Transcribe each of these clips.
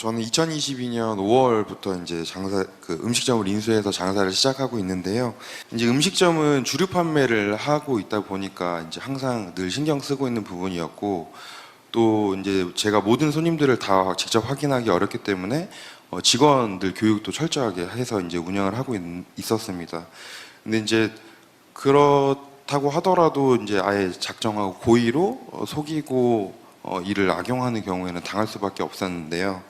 저는 2022년 5월부터 이제 장사 그 음식점을 인수해서 장사를 시작하고 있는데요. 이제 음식점은 주류 판매를 하고 있다 보니까 이제 항상 늘 신경 쓰고 있는 부분이었고 또 이제 제가 모든 손님들을 다 직접 확인하기 어렵기 때문에 어, 직원들 교육도 철저하게 해서 이제 운영을 하고 있, 있었습니다. 근데 이제 그렇다고 하더라도 이제 아예 작정하고 고의로 어, 속이고 어, 이를 악용하는 경우에는 당할 수밖에 없었는데요.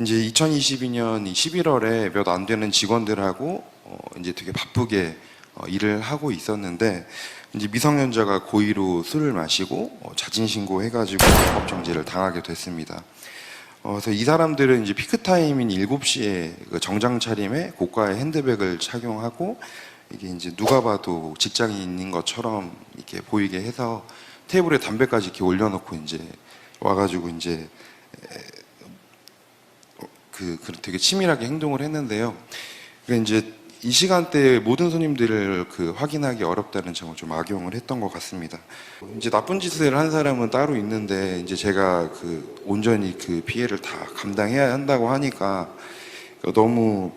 이제 2022년 11월에 몇 안 되는 직원들하고 어, 이제 되게 바쁘게 어, 일을 하고 있었는데 이제 미성년자가 고의로 술을 마시고 어, 자진 신고해가지고 영업 정지를 당하게 됐습니다. 어, 그래서 이 사람들은 이제 피크 타임인 7시에 그 정장 차림에 고가의 핸드백을 착용하고 이게 이제 누가 봐도 직장인인 것처럼 이렇게 보이게 해서 테이블에 담배까지 이렇게 올려놓고 이제 와가지고 이제 에, 어, 그, 그 되게 치밀하게 행동을 했는데요. 그러니까 이제 이 시간대에 모든 손님들을 그 확인하기 어렵다는 점을 좀 악용을 했던 것 같습니다. 이제 나쁜 짓을 한 사람은 따로 있는데 이제 제가 그 온전히 그 피해를 다 감당해야 한다고 하니까 너무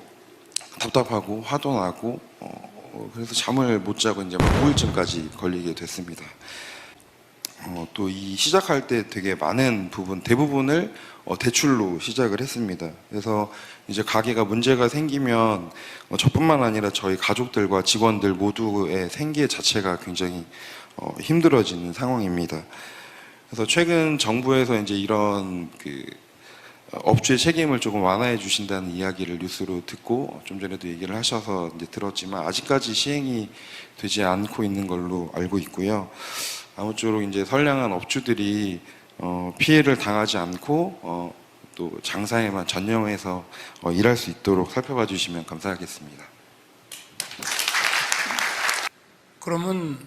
답답하고 화도 나고 어, 그래서 잠을 못 자고 이제 막 우울증까지 걸리게 됐습니다. 어, 또 이 시작할 때 되게 많은 부분 대부분을 어, 대출로 시작을 했습니다. 그래서 이제 가게가 문제가 생기면 어, 저뿐만 아니라 저희 가족들과 직원들 모두의 생계 자체가 굉장히 어, 힘들어지는 상황입니다. 그래서 최근 정부에서 이제 이런 그 어, 업주의 책임을 조금 완화해 주신다는 이야기를 뉴스로 듣고 좀 전에도 얘기를 하셔서 이제 들었지만 아직까지 시행이 되지 않고 있는 걸로 알고 있고요. 아무쪼록 이제 선량한 업주들이 어, 피해를 당하지 않고 어, 또 장사에만 전념해서 어, 일할 수 있도록 살펴봐 주시면 감사하겠습니다. 그러면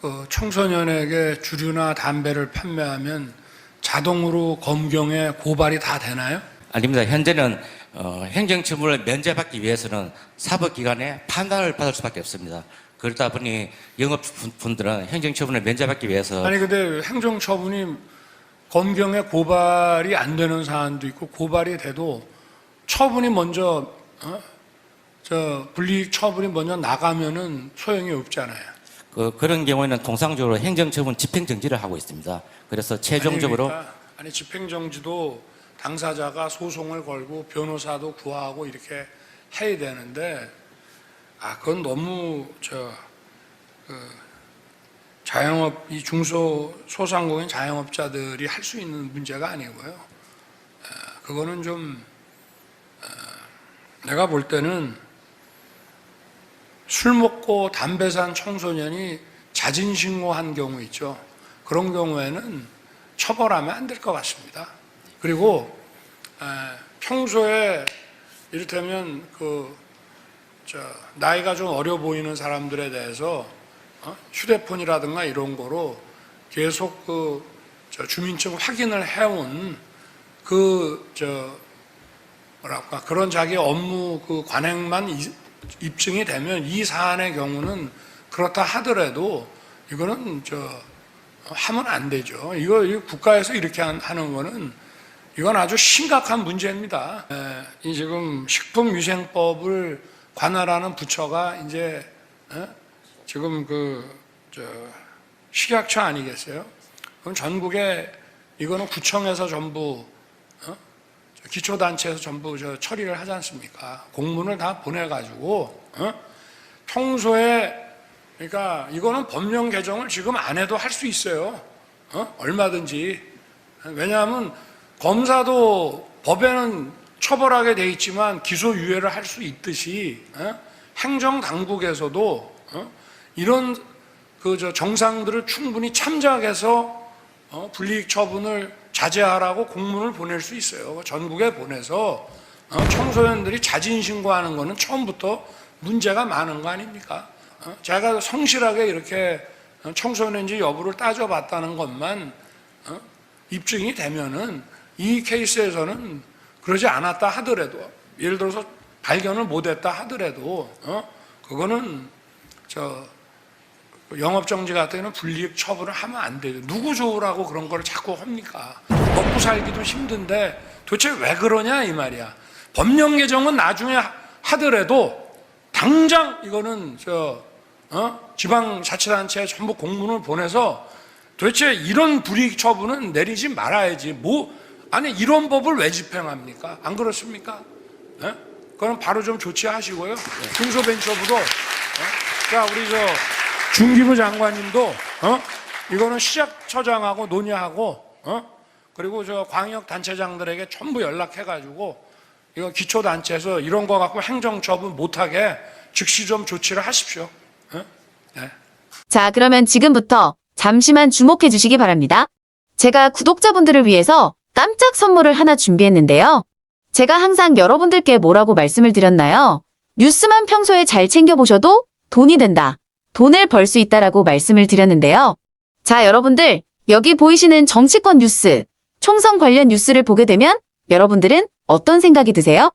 그 청소년에게 주류나 담배를 판매하면 자동으로 검경에 고발이 다 되나요? 아닙니다. 현재는 어, 행정처분을 면제받기 위해서는 사법기관의 판단을 받을 수밖에 없습니다. 그러다 보니 영업분들은 행정처분을 면제받기 위해서 아니 근데 행정처분이 검경에 고발이 안 되는 사안도 있고 고발이 돼도 처분이 먼저 어? 저 분리익 처분이 먼저 나가면은 소용이 없잖아요. 그, 그런 경우에는 통상적으로 행정처분 집행정지를 하고 있습니다. 그래서 최종적으로 아니, 그러니까, 아니 집행정지도 당사자가 소송을 걸고 변호사도 구하고 이렇게 해야 되는데 아 그건 너무 저 그, 자영업 이 중소 소상공인 자영업자들이 할 수 있는 문제가 아니고요. 에, 그거는 좀 에, 내가 볼 때는 술 먹고 담배 산 청소년이 자진 신고한 경우 있죠. 그런 경우에는 처벌하면 안 될 것 같습니다. 그리고 에, 평소에 이를테면 그 저, 나이가 좀 어려 보이는 사람들에 대해서 어? 휴대폰이라든가 이런 거로 계속 그 저, 주민증 확인을 해온 그 저 뭐랄까 그런 자기 업무 그 관행만 이- 입증이 되면 이 사안의 경우는 그렇다 하더라도 이거는 저 하면 안 되죠. 이거 이거 국가에서 이렇게 한- 하는 거는 이건 아주 심각한 문제입니다. 에, 이 지금 식품위생법을 관할하는 부처가 이제 에? 지금 그저 식약처 아니겠어요? 그럼 전국에 이거는 구청에서 전부 어? 저 기초단체에서 전부 저 처리를 하지 않습니까? 공문을 다 보내가지고 어? 평소에 그러니까 이거는 법령 개정을 지금 안 해도 할 수 있어요. 어? 얼마든지 왜냐하면 검사도 법에는 처벌하게 돼 있지만 기소유예를 할 수 있듯이 어? 행정 당국에서도 어? 이런 그 저 정상들을 충분히 참작해서 어? 불이익 처분을 자제하라고 공문을 보낼 수 있어요. 전국에 보내서 어? 청소년들이 자진 신고하는 거는 처음부터 문제가 많은 거 아닙니까? 어? 제가 성실하게 이렇게 어, 청소년인지 여부를 따져봤다는 것만 어? 입증이 되면은 이 케이스에서는 그러지 않았다 하더라도 예를 들어서 발견을 못했다 하더라도 어? 그거는 저 영업정지 같은 경우는 불이익 처분을 하면 안 되죠. 누구 좋으라고 그런 걸 자꾸 합니까? 먹고 살기도 힘든데 도대체 왜 그러냐 이 말이야. 법령 개정은 나중에 하- 하더라도 당장 이거는 저 어? 지방자치단체에 전부 공문을 보내서 도대체 이런 불이익 처분은 내리지 말아야지. 뭐 아니 이런 법을 왜 집행합니까? 안 그렇습니까? 예? 그럼 바로 좀 조치하시고요. 중소벤처부도 어? 자 우리 저 중기부 장관님도 어? 이거는 시작처장하고 논의하고 어? 그리고 저 광역 단체장들에게 전부 연락해가지고 이거 기초 단체에서 이런 거 갖고 행정 처분 못하게 즉시 좀 조치를 하십시오. 어? 네. 자, 그러면 지금부터 잠시만 주목해 주시기 바랍니다. 제가 구독자분들을 위해서 깜짝 선물을 하나 준비했는데요. 제가 항상 여러분들께 뭐라고 말씀을 드렸나요? 뉴스만 평소에 잘 챙겨보셔도 돈이 된다. 돈을 벌 수 있다라고 말씀을 드렸는데요. 자, 여러분들, 여기 보이시는 정치권 뉴스, 총선 관련 뉴스를 보게 되면 여러분들은 어떤 생각이 드세요?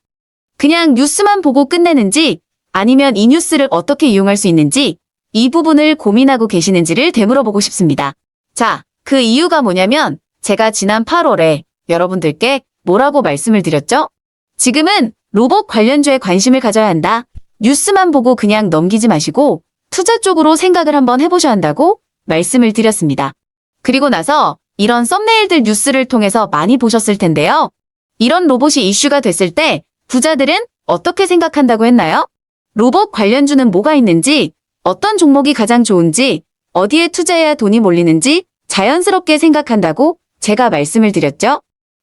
그냥 뉴스만 보고 끝내는지 아니면 이 뉴스를 어떻게 이용할 수 있는지 이 부분을 고민하고 계시는지를 되물어보고 싶습니다. 자, 그 이유가 뭐냐면 제가 지난 8월에 여러분들께 뭐라고 말씀을 드렸죠? 지금은 로봇 관련주에 관심을 가져야 한다. 뉴스만 보고 그냥 넘기지 마시고 투자 쪽으로 생각을 한번 해보셔야 한다고 말씀을 드렸습니다. 그리고 나서 이런 썸네일들 뉴스를 통해서 많이 보셨을 텐데요. 이런 로봇이 이슈가 됐을 때 부자들은 어떻게 생각한다고 했나요? 로봇 관련주는 뭐가 있는지, 어떤 종목이 가장 좋은지, 어디에 투자해야 돈이 몰리는지 자연스럽게 생각한다고 제가 말씀을 드렸죠.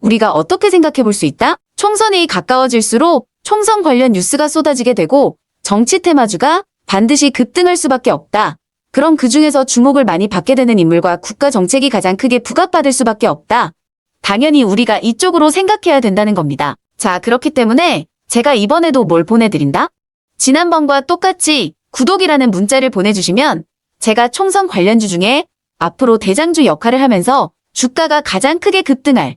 우리가 어떻게 생각해 볼 수 있다? 총선이 가까워질수록 총선 관련 뉴스가 쏟아지게 되고 정치 테마주가 반드시 급등할 수밖에 없다. 그럼 그 중에서 주목을 많이 받게 되는 인물과 국가 정책이 가장 크게 부각받을 수밖에 없다. 당연히 우리가 이쪽으로 생각해야 된다는 겁니다. 자, 그렇기 때문에 제가 이번에도 뭘 보내드린다? 지난번과 똑같이 구독이라는 문자를 보내주시면 제가 총선 관련주 중에 앞으로 대장주 역할을 하면서 주가가 가장 크게 급등할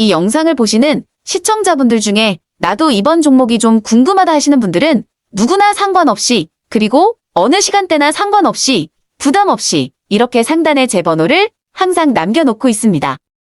이 영상을 보시는 시청자분들 중에 나도 이번 종목이 좀 궁금하다 하시는 분들은 누구나 상관없이 그리고 어느 시간대나 상관없이 부담 없이 이렇게 상단에 제 번호를 항상 남겨놓고 있습니다.